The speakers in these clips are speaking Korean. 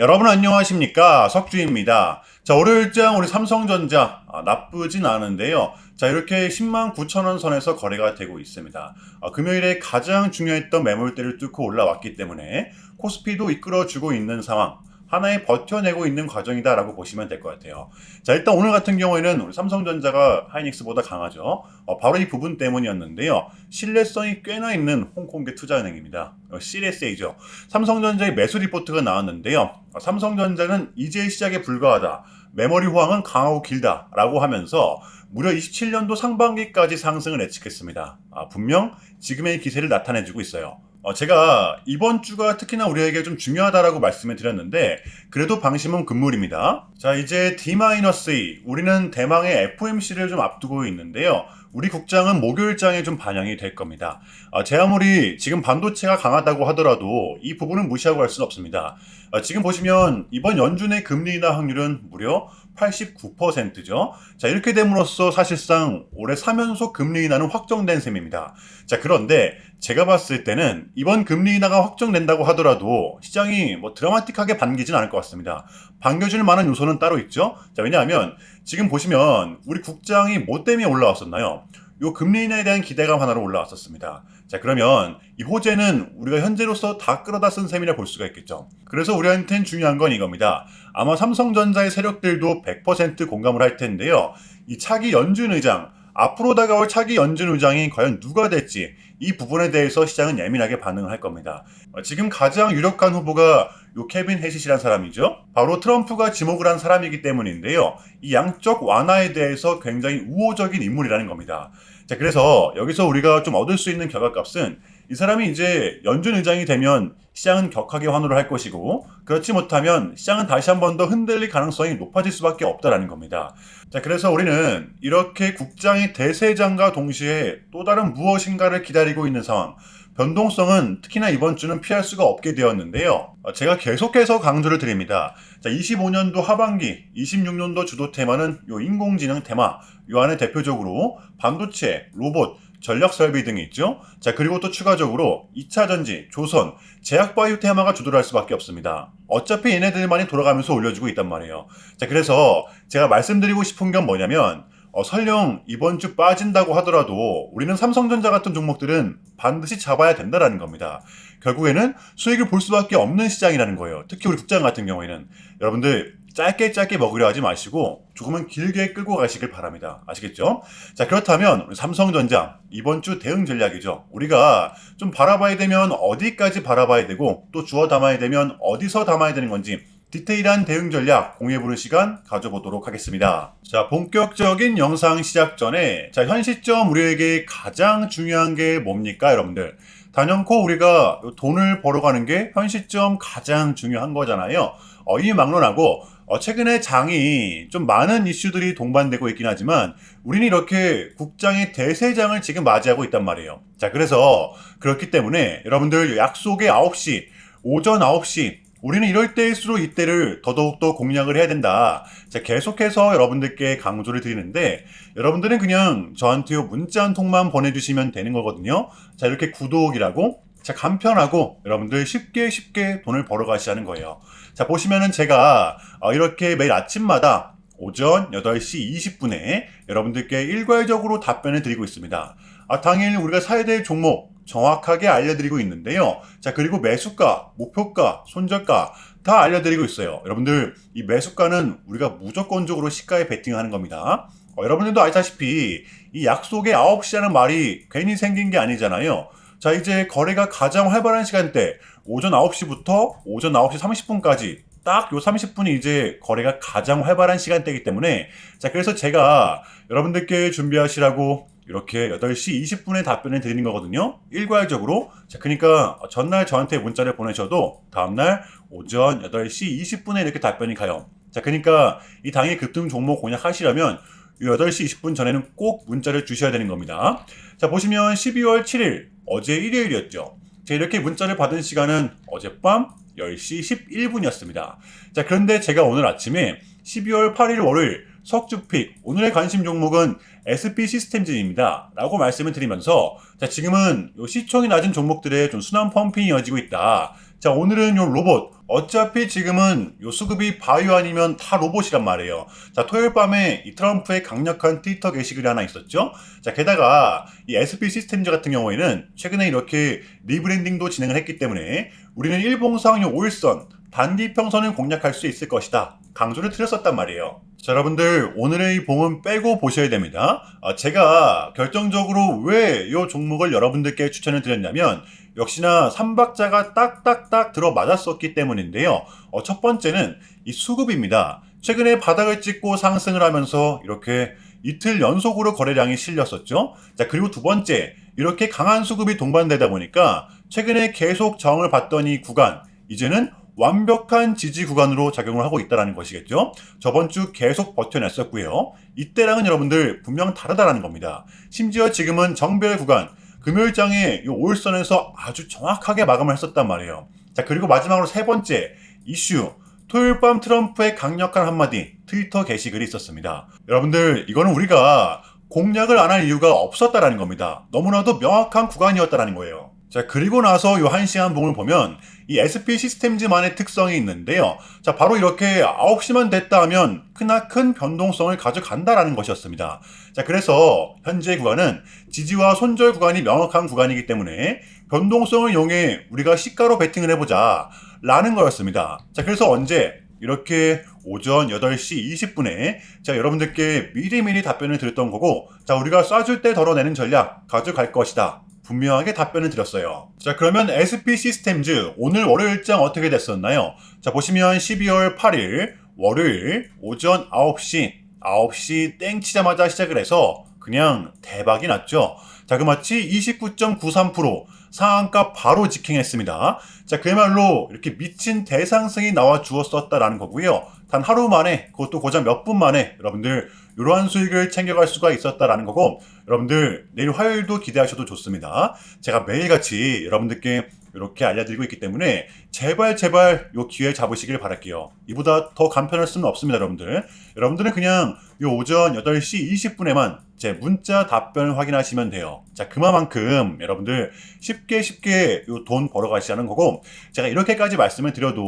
여러분 안녕하십니까 석주입니다. 자 월요일장 우리 삼성전자 아, 나쁘진 않은데요. 자 이렇게 10만 9천 원 선에서 거래가 되고 있습니다. 아, 금요일에 가장 중요했던 매물대를 뚫고 올라왔기 때문에 코스피도 이끌어주고 있는 상황. 하나의 버텨내고 있는 과정이다라고 보시면 될 것 같아요. 자, 일단 오늘 같은 경우에는 우리 삼성전자가 하이닉스보다 강하죠. 어, 바로 이 부분 때문이었는데요. 신뢰성이 꽤나 있는 홍콩계 투자은행입니다. 어, CSA죠. 삼성전자의 매수 리포트가 나왔는데요. 어, 삼성전자는 이제 시작에 불과하다. 메모리 호황은 강하고 길다라고 하면서 무려 27년도 상반기까지 상승을 예측했습니다. 아, 분명 지금의 기세를 나타내주고 있어요. 어, 제가 이번 주가 특히나 우리에게 좀 중요하다라고 말씀을 드렸는데 그래도 방심은 금물입니다. 자 이제 D-2 우리는 대망의 FOMC를 좀 앞두고 있는데요. 우리 국장은 목요일장에 좀 반영이 될 겁니다. 아, 제 아무리 지금 반도체가 강하다고 하더라도 이 부분은 무시하고 할 수는 없습니다. 아, 지금 보시면 이번 연준의 금리 인하 확률은 무려 89%죠. 자, 이렇게 됨으로써 사실상 올해 3연속 금리 인하는 확정된 셈입니다. 자, 그런데 제가 봤을 때는 이번 금리 인하가 확정된다고 하더라도 시장이 뭐 드라마틱하게 반기진 않을 것 같습니다. 반겨줄 만한 요소는 따로 있죠. 자, 왜냐하면 지금 보시면 우리 국장이 뭐 때문에 올라왔었나요? 요 금리 인하에 대한 기대감 하나로 올라왔었습니다. 자, 그러면 이 호재는 우리가 현재로서 다 끌어다 쓴 셈이라 볼 수가 있겠죠. 그래서 우리한테는 중요한 건 이겁니다. 아마 삼성전자의 세력들도 100% 공감을 할 텐데요. 이 차기 연준 의장, 앞으로 다가올 차기 연준 의장이 과연 누가 될지 이 부분에 대해서 시장은 예민하게 반응을 할 겁니다. 어, 지금 가장 유력한 후보가 요 케빈 해시시란 사람이죠. 바로 트럼프가 지목을 한 사람이기 때문인데요. 이 양적 완화에 대해서 굉장히 우호적인 인물이라는 겁니다. 자, 그래서 여기서 우리가 좀 얻을 수 있는 결과값은 이 사람이 이제 연준 의장이 되면 시장은 격하게 환호를 할 것이고 그렇지 못하면 시장은 다시 한 번 더 흔들릴 가능성이 높아질 수밖에 없다라는 겁니다. 자, 그래서 우리는 이렇게 국장이 대세장과 동시에 또 다른 무엇인가를 기다리고 있는 상황. 변동성은 특히나 이번 주는 피할 수가 없게 되었는데요. 어, 제가 계속해서 강조를 드립니다. 자, 25년도 하반기, 26년도 주도 테마는 요 인공지능 테마, 요 안에 대표적으로 반도체, 로봇, 전력 설비 등이 있죠. 자, 그리고 또 추가적으로 2차 전지, 조선, 제약 바이오 테마가 주도를 할 수밖에 없습니다. 어차피 얘네들만이 돌아가면서 올려주고 있단 말이에요. 자, 그래서 제가 말씀드리고 싶은 건 뭐냐면 어, 설령 이번 주 빠진다고 하더라도 우리는 삼성전자 같은 종목들은 반드시 잡아야 된다라는 겁니다. 결국에는 수익을 볼 수밖에 없는 시장이라는 거예요. 특히 우리 국장 같은 경우에는 여러분들 짧게 짧게 먹으려 하지 마시고 조금은 길게 끌고 가시길 바랍니다. 아시겠죠? 자 그렇다면 삼성전자 이번 주 대응 전략이죠. 우리가 좀 바라봐야 되면 어디까지 바라봐야 되고 또 주워 담아야 되면 어디서 담아야 되는 건지 디테일한 대응 전략 공유해보는 시간 가져보도록 하겠습니다. 자, 본격적인 영상 시작 전에, 자, 현 시점 우리에게 가장 중요한 게 뭡니까, 여러분들? 단연코 우리가 돈을 벌어가는 게 현 시점 가장 중요한 거잖아요. 어, 이 막론하고, 어, 최근에 장이 좀 많은 이슈들이 동반되고 있긴 하지만, 우리는 이렇게 국장의 대세장을 지금 맞이하고 있단 말이에요. 자, 그래서 그렇기 때문에 여러분들 약속의 9시, 오전 9시, 우리는 이럴 때일수록 이때를 더더욱더 공략을 해야 된다. 자, 계속해서 여러분들께 강조를 드리는데, 여러분들은 그냥 저한테 문자 한 통만 보내주시면 되는 거거든요. 자, 이렇게 구독이라고, 자, 간편하고, 여러분들 쉽게 쉽게 돈을 벌어가시자는 거예요. 자, 보시면은 제가 어, 이렇게 매일 아침마다 오전 8시 20분에 여러분들께 일괄적으로 답변을 드리고 있습니다. 아, 당일 우리가 사야 될 종목, 정확하게 알려드리고 있는데요. 자, 그리고 매수가, 목표가, 손절가 다 알려드리고 있어요. 여러분들, 이 매수가는 우리가 무조건적으로 시가에 베팅하는 겁니다. 어, 여러분들도 아시다시피 이 약속의 9시라는 말이 괜히 생긴 게 아니잖아요. 자, 이제 거래가 가장 활발한 시간대, 오전 9시부터 오전 9시 30분까지 딱 요 30분이 이제 거래가 가장 활발한 시간대이기 때문에 자, 그래서 제가 여러분들께 준비하시라고 이렇게 8시 20분에 답변을 드리는 거거든요. 일괄적으로. 자, 그러니까 전날 저한테 문자를 보내셔도 다음날 오전 8시 20분에 이렇게 답변이 가요. 자, 그러니까 이 당일 급등 종목 공략하시려면 이 8시 20분 전에는 꼭 문자를 주셔야 되는 겁니다. 자, 보시면 12월 7일, 어제 일요일이었죠. 자, 이렇게 문자를 받은 시간은 어젯밤 10시 11분이었습니다. 자, 그런데 제가 오늘 아침에 12월 8일 월요일 석주픽 오늘의 관심 종목은 SP 시스템즈입니다. 라고 말씀을 드리면서 자, 지금은 요 시총이 낮은 종목들의 좀 순환 펌핑이 이어지고 있다. 자, 오늘은 요 로봇 어차피 지금은 요 수급이 바이오 아니면 다 로봇이란 말이에요. 자, 토요일 밤에 이 트럼프의 강력한 트위터 게시글이 하나 있었죠. 자, 게다가 이 SP 시스템즈 같은 경우에는 최근에 이렇게 리브랜딩도 진행을 했기 때문에 우리는 일봉상 요 5일선 단기 평선을 공략할 수 있을 것이다. 강조를 드렸었단 말이에요. 자, 여러분들 오늘의 이 봉은 빼고 보셔야 됩니다. 아, 제가 결정적으로 왜 이 종목을 여러분들께 추천을 드렸냐면 역시나 삼박자가 딱딱딱 들어 맞았었기 때문인데요. 어, 첫 번째는 이 수급입니다. 최근에 바닥을 찍고 상승을 하면서 이렇게 이틀 연속으로 거래량이 실렸었죠. 자, 그리고 두 번째, 이렇게 강한 수급이 동반되다 보니까 최근에 계속 저항을 이 구간, 이제는 완벽한 지지 구간으로 작용을 하고 있다는 것이겠죠. 저번 주 계속 버텨냈었고요. 이때랑은 여러분들 분명 다르다라는 겁니다. 심지어 지금은 정별 구간, 금요일장에 이 5일선에서 아주 정확하게 마감을 했었단 말이에요. 자, 그리고 마지막으로 세 번째 이슈. 토요일 밤 트럼프의 강력한 한마디 트위터 게시글이 있었습니다. 여러분들, 이거는 우리가 공략을 안 할 이유가 없었다라는 겁니다. 너무나도 명확한 구간이었다라는 거예요. 자, 그리고 나서 이 한 시간 봉을 보면 이 SP 시스템즈만의 특성이 있는데요. 자, 바로 이렇게 9시만 됐다 하면 크나큰 변동성을 가져간다라는 것이었습니다. 자, 그래서 현재 구간은 지지와 손절 구간이 명확한 구간이기 때문에 변동성을 이용해 우리가 시가로 베팅을 해보자 라는 거였습니다. 자, 그래서 언제 이렇게 오전 8시 20분에 제가 여러분들께 미리미리 답변을 드렸던 거고 자 우리가 쏴줄 때 덜어내는 전략 가져갈 것이다 분명하게 답변을 드렸어요 자 그러면 SP 시스템즈 오늘 월요일장 어떻게 됐었나요 자 보시면 12월 8일 월요일 오전 9시 9시 땡 치자마자 시작을 해서 그냥 대박이 났죠 자 그 마치 29.93% 상한가 바로 직행했습니다. 자, 그야말로 이렇게 미친 대상승이 나와 주었었다라는 거고요. 단 하루 만에, 그것도 고작 몇 분 만에 여러분들 이러한 수익을 챙겨갈 수가 있었다라는 거고, 여러분들 내일 화요일도 기대하셔도 좋습니다. 제가 매일같이 여러분들께 이렇게 알려드리고 있기 때문에 제발 제발 요 기회 잡으시길 바랄게요. 이보다 더 간편할 수는 없습니다, 여러분들. 여러분들은 그냥 요 오전 8시 20분에만 제 문자 답변을 확인하시면 돼요. 자, 그만큼 여러분들 쉽게 쉽게 요 돈 벌어 가시자는 거고 제가 이렇게까지 말씀을 드려도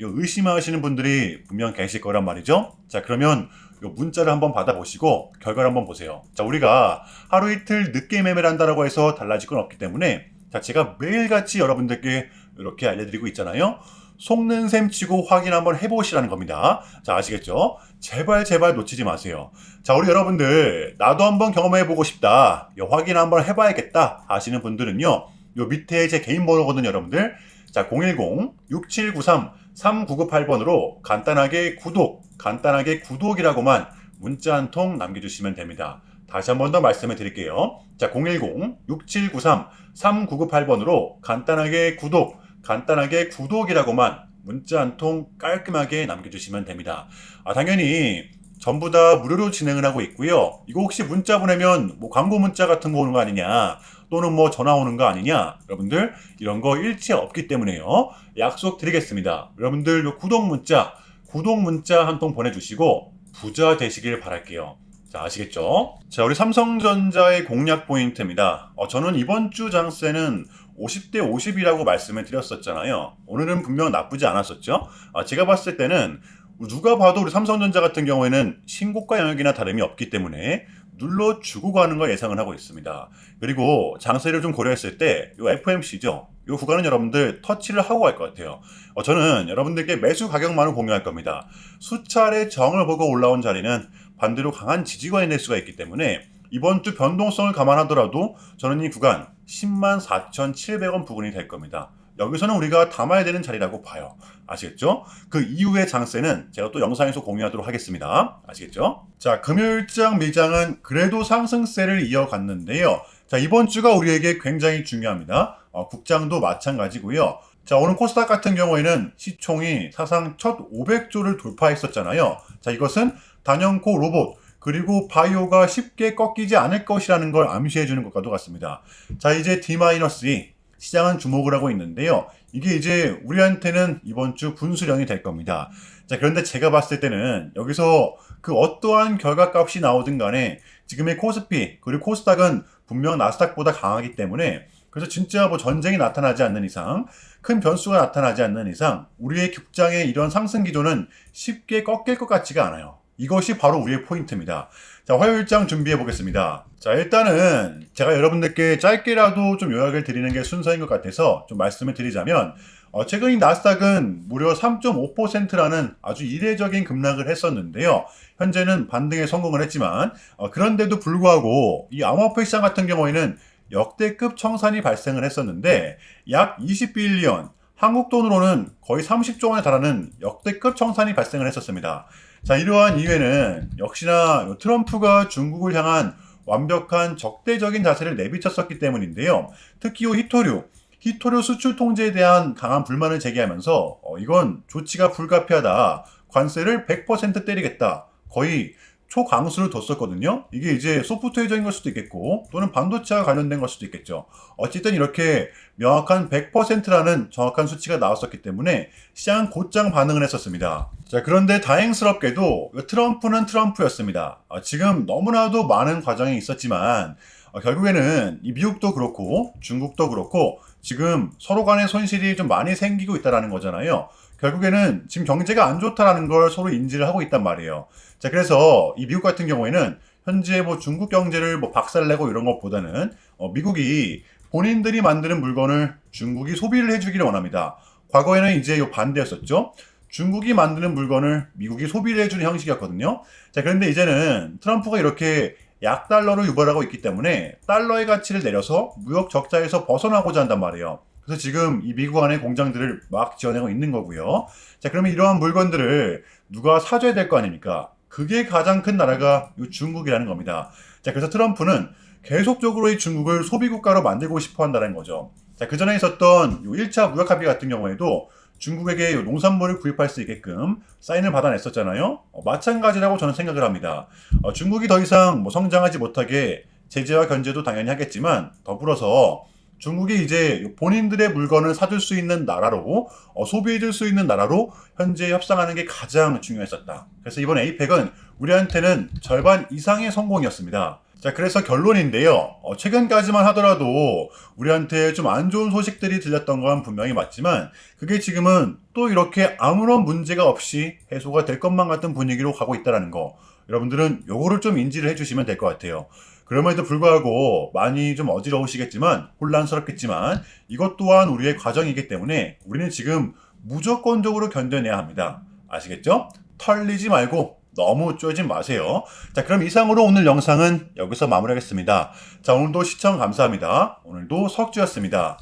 요 의심하시는 분들이 분명 계실 거란 말이죠. 자, 그러면 요 문자를 한번 받아보시고 결과를 한번 보세요. 자, 우리가 하루 이틀 늦게 매매를 한다라고 해서 달라질 건 없기 때문에 자, 제가 매일같이 여러분들께 이렇게 알려드리고 있잖아요. 속는 셈 치고 확인 한번 해보시라는 겁니다. 자, 아시겠죠? 제발 제발 놓치지 마세요. 자, 우리 여러분들 나도 한번 경험해보고 싶다. 요 확인 한번 해봐야겠다 하시는 분들은요. 요 밑에 제 개인 번호거든요, 여러분들. 자, 010-6793-3998번으로 간단하게 구독, 간단하게 구독이라고만 문자 한 통 남겨주시면 됩니다. 다시 한 번 더 말씀을 드릴게요. 자, 010-6793-3998번으로 간단하게 구독, 간단하게 구독이라고만 문자 한 통 깔끔하게 남겨주시면 됩니다. 아, 당연히 전부 다 무료로 진행을 하고 있고요. 이거 혹시 문자 보내면 뭐 광고 문자 같은 거 오는 거 아니냐, 또는 뭐 전화 오는 거 아니냐, 여러분들 이런 거 일체 없기 때문에요. 약속 드리겠습니다. 여러분들 요 구독 문자, 구독 문자 한 통 보내주시고 부자 되시길 바랄게요. 자, 아시겠죠? 자, 우리 삼성전자의 공략 포인트입니다. 어, 저는 이번 주 장세는 50대 50이라고 말씀을 드렸었잖아요. 오늘은 분명 나쁘지 않았었죠? 아, 제가 봤을 때는 누가 봐도 우리 삼성전자 같은 경우에는 신고가 영역이나 다름이 없기 때문에 눌러주고 가는 걸 예상을 하고 있습니다. 그리고 장세를 좀 고려했을 때, 이 FMC죠. 이 구간은 여러분들 터치를 하고 갈 것 같아요. 어, 저는 여러분들께 매수 가격만을 공유할 겁니다. 수차례 정을 보고 올라온 자리는 반대로 강한 지지가 낼 수가 있기 때문에 이번 주 변동성을 감안하더라도 저는 이 구간 10만 4,700원 부근이 될 겁니다. 여기서는 우리가 담아야 되는 자리라고 봐요. 아시겠죠? 그 이후의 장세는 제가 또 영상에서 공유하도록 하겠습니다. 아시겠죠? 자, 금요일장 미장은 그래도 상승세를 이어갔는데요. 자, 이번 주가 우리에게 굉장히 중요합니다. 어, 국장도 마찬가지고요. 자, 오늘 코스닥 같은 경우에는 시총이 사상 첫 500조를 돌파했었잖아요. 자, 이것은 단연코 로봇, 그리고 바이오가 쉽게 꺾이지 않을 것이라는 걸 암시해 주는 것과도 같습니다. 자, 이제 D-2 시장은 주목을 하고 있는데요. 이게 이제 우리한테는 이번 주 분수령이 될 겁니다. 자, 그런데 제가 봤을 때는 여기서 그 어떠한 결과값이 나오든 간에 지금의 코스피 그리고 코스닥은 분명 나스닥보다 강하기 때문에 그래서 진짜 뭐 전쟁이 나타나지 않는 이상, 큰 변수가 나타나지 않는 이상, 우리의 국장의 이런 상승 기조는 쉽게 꺾일 것 같지가 않아요. 이것이 바로 우리의 포인트입니다. 자, 화요일장 준비해 보겠습니다. 자, 일단은 제가 여러분들께 짧게라도 좀 요약을 드리는 게 순서인 것 같아서 좀 말씀을 드리자면, 어, 최근 이 나스닥은 무려 3.5%라는 아주 이례적인 급락을 했었는데요. 현재는 반등에 성공을 했지만, 어, 그런데도 불구하고 이 암호화폐 시장 같은 경우에는 역대급 청산이 발생을 했었는데, 약 20빌리언, 한국 돈으로는 거의 30조 원에 달하는 역대급 청산이 발생을 했었습니다. 자, 이러한 이유에는 역시나 트럼프가 중국을 향한 완벽한 적대적인 자세를 내비쳤었기 때문인데요. 특히 이 히토류, 히토류 수출 통제에 대한 강한 불만을 제기하면서 어, 이건 조치가 불가피하다. 관세를 100% 때리겠다. 거의 초강수를 뒀었거든요. 이게 이제 소프트웨어적인 걸 수도 있겠고 또는 반도체와 관련된 걸 수도 있겠죠. 어쨌든 이렇게 명확한 100%라는 정확한 수치가 나왔었기 때문에 시장 곧장 반응을 했었습니다. 자, 그런데 다행스럽게도 트럼프는 트럼프였습니다. 아, 지금 너무나도 많은 과정이 있었지만 어, 결국에는 이 미국도 그렇고 중국도 그렇고 지금 서로 간의 손실이 좀 많이 생기고 있다라는 거잖아요. 결국에는 지금 경제가 안 좋다라는 걸 서로 인지를 하고 있단 말이에요. 자, 그래서 이 미국 같은 경우에는 현재 뭐 중국 경제를 뭐 박살내고 이런 것보다는 어, 미국이 본인들이 만드는 물건을 중국이 소비를 해주기를 원합니다. 과거에는 이제 요 반대였었죠. 중국이 만드는 물건을 미국이 소비를 해주는 형식이었거든요. 자, 그런데 이제는 트럼프가 이렇게 약달러로 유발하고 있기 때문에 달러의 가치를 내려서 무역 적자에서 벗어나고자 한단 말이에요. 그래서 지금 이 미국 안에 공장들을 막 지어내고 있는 거고요. 자, 그러면 이러한 물건들을 누가 사줘야 될 거 아닙니까? 그게 가장 큰 나라가 이 중국이라는 겁니다. 자, 그래서 트럼프는 계속적으로 이 중국을 소비국가로 만들고 싶어 한다는 거죠. 자, 그 전에 있었던 요 1차 무역 합의 같은 경우에도 중국에게 요 농산물을 구입할 수 있게끔 사인을 받아냈었잖아요. 어, 마찬가지라고 저는 생각을 합니다. 어, 중국이 더 이상 뭐 성장하지 못하게 제재와 견제도 당연히 하겠지만 더불어서 중국이 이제 본인들의 물건을 사줄 수 있는 나라로 어, 소비해줄 수 있는 나라로 현재 협상하는 게 가장 중요했었다. 그래서 이번 에이펙은 우리한테는 절반 이상의 성공이었습니다. 자, 그래서 결론인데요. 어, 최근까지만 하더라도 우리한테 좀 안 좋은 소식들이 들렸던 건 분명히 맞지만 그게 지금은 또 이렇게 아무런 문제가 없이 해소가 될 것만 같은 분위기로 가고 있다는 거. 여러분들은 요거를 좀 인지를 해주시면 될 것 같아요. 그럼에도 불구하고 많이 좀 어지러우시겠지만 혼란스럽겠지만 이것 또한 우리의 과정이기 때문에 우리는 지금 무조건적으로 견뎌내야 합니다. 아시겠죠? 털리지 말고 너무 쪼지 마세요. 자, 그럼 이상으로 오늘 영상은 여기서 마무리하겠습니다. 자, 오늘도 시청 감사합니다. 오늘도 석주였습니다.